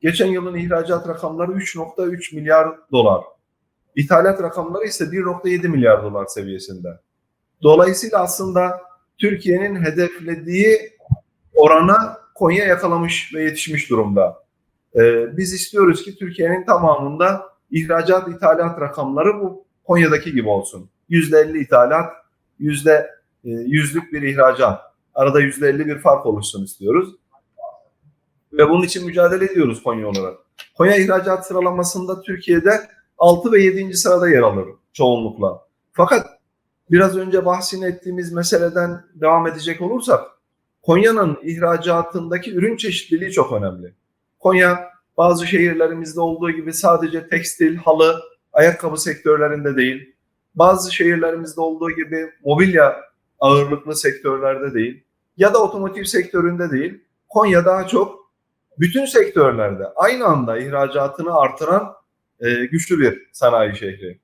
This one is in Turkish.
Geçen yılın ihracat rakamları 3.3 milyar dolar. İthalat rakamları ise 1.7 milyar dolar seviyesinde. Dolayısıyla aslında Türkiye'nin hedeflediği orana Konya yakalamış ve yetişmiş durumda. Ee, biz istiyoruz ki Türkiye'nin tamamında ihracat ithalat rakamları bu Konya'daki gibi olsun. %50 ithalat, yüzde e, yüzlük bir ihracat. Arada %50 bir fark oluşsun istiyoruz. Ve bunun için mücadele ediyoruz Konya olarak. Konya ihracat sıralamasında Türkiye'de 6 ve 7. sırada yer alır çoğunlukla. Fakat biraz önce bahsini ettiğimiz meseleden devam edecek olursak Konya'nın ihracatındaki ürün çeşitliliği çok önemli. Konya bazı şehirlerimizde olduğu gibi sadece tekstil, halı, ayakkabı sektörlerinde değil, bazı şehirlerimizde olduğu gibi mobilya ağırlıklı sektörlerde değil ya da otomotiv sektöründe değil. Konya daha çok bütün sektörlerde aynı anda ihracatını artıran e, güçlü bir sanayi şehri.